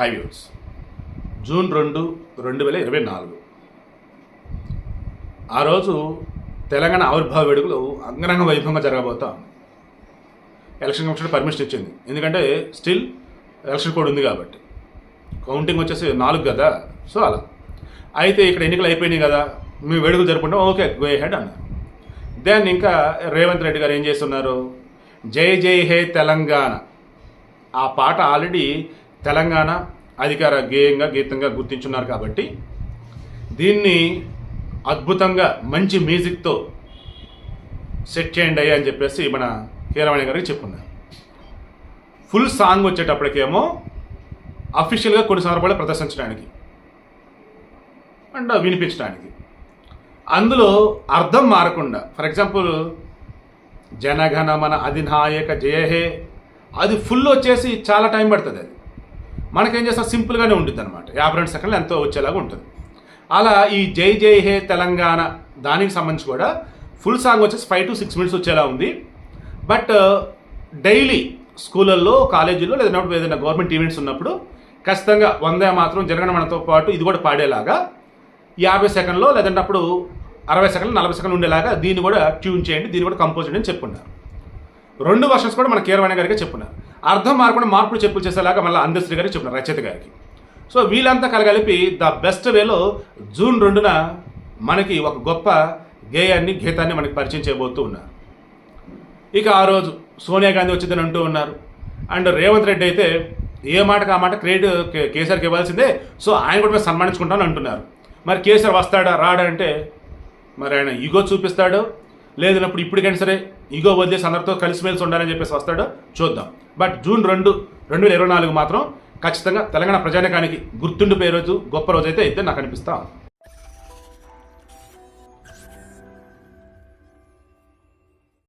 High views June రెండు రెండు వేల ఇరవై నాలుగు. ఆ రోజు తెలంగాణ ఆవిర్భావ వేడుకలు అంగరంగ వైభవంగా జరగబోతా ఎలక్షన్ కమిషన్ పర్మిషన్ ఇచ్చింది. ఎందుకంటే స్టిల్ ఎలక్షన్ కోడ్ ఉంది కాబట్టి. కౌంటింగ్ వచ్చేసి నాలుగు కదా. సో అలా. అయితే ఇక్కడ ఎన్నికలు అయిపోయినాయి కదా. మీ వేడుకలు జరుపుకుంటాం. ఓకే గో హెడ్ అన్నారు. దెన్ ఇంకా రేవంత్ రెడ్డి గారు ఏం చేస్తున్నారు? జై జై హే తెలంగాణ. ఆ పాట ఆల్రెడీ తెలంగాణ అధికార గేయంగా గీతంగా గుర్తించున్నారు కాబట్టి దీన్ని అద్భుతంగా మంచి మ్యూజిక్తో సెట్ చేయండి అయ్యా అని చెప్పేసి మన కీరవాణి గారికి చెప్పుకున్నారు. ఫుల్ సాంగ్ వచ్చేటప్పటికేమో అఫీషియల్గా కొన్ని సందర్భాలు ప్రదర్శించడానికి అండ్ వినిపించడానికి. అందులో అర్థం మారకుండా ఫర్ ఎగ్జాంపుల్ జనగణ మన అధినాయక జయహే అది ఫుల్ వచ్చేసి చాలా టైం పడుతుంది అది. మనకేం చేస్తాం? సింపుల్గానే ఉంటుంది అనమాట యాభై రెండు సెకండ్లు ఎంతో వచ్చేలాగా ఉంటుంది. అలా ఈ జై జై హే తెలంగాణ దానికి సంబంధించి కూడా ఫుల్ సాంగ్ వచ్చేసి ఫైవ్ టు సిక్స్ మినిట్స్ వచ్చేలా ఉంది. బట్ డైలీ uh, స్కూళ్ళల్లో కాలేజీల్లో లేదంటే ఏదైనా గవర్నమెంట్ ఈవెంట్స్ ఉన్నప్పుడు ఖచ్చితంగా వందే మాత్రం జరగడం మనతో పాటు ఇది కూడా పాడేలాగా యాభై సెకండ్లో లేదంటే అప్పుడు అరవై సెకండ్లు నలభై సెకండ్లు ఉండేలాగా దీన్ని కూడా ట్యూన్ చేయండి దీన్ని కూడా కంపోజ్ చేయండి అని చెప్పున్నారు రెండు వర్షన్స్ కూడా మన కీరవాణి గారికి చెప్పున్నారు అర్థం మారకుండా మార్పులు చెప్పులు చేసేలాగా మళ్ళీ అందశ్రీ గారికి చెప్పిన రచయిత గారికి. సో వీళ్ళంతా కలగలిపి ద బెస్ట్ వేలో జూన్ రెండున మనకి ఒక గొప్ప గేయాన్ని గీతాన్ని మనకి పరిచయం చేయబోతూ ఉన్నారు. ఇక ఆ రోజు సోనియా గాంధీ వచ్చిందని అంటూ ఉన్నారు. అండ్ రేవంత్ రెడ్డి అయితే ఏ మాటకు ఆ మాట క్రెడిట్ కేసీఆర్కి ఇవ్వాల్సిందే సో ఆయన కూడా మేము సన్మానించుకుంటామని అంటున్నారు. మరి కేసీఆర్ వస్తాడా రాడా అంటే మరి ఆయన ఈగో చూపిస్తాడో లేదన్నప్పుడు ఇప్పటికైనా సరే ఈగో వదిలేసి అందరితో కలిసిమెలిసి ఉండాలని చెప్పేసి వస్తాడో చూద్దాం. బట్ జూన్ రెండు రెండు వేల ఇరవై నాలుగు మాత్రం ఖచ్చితంగా తెలంగాణ ప్రజానికానికి గుర్తుండిపోయే రోజు గొప్ప రోజు అయితే అయితే నాకు అనిపిస్తా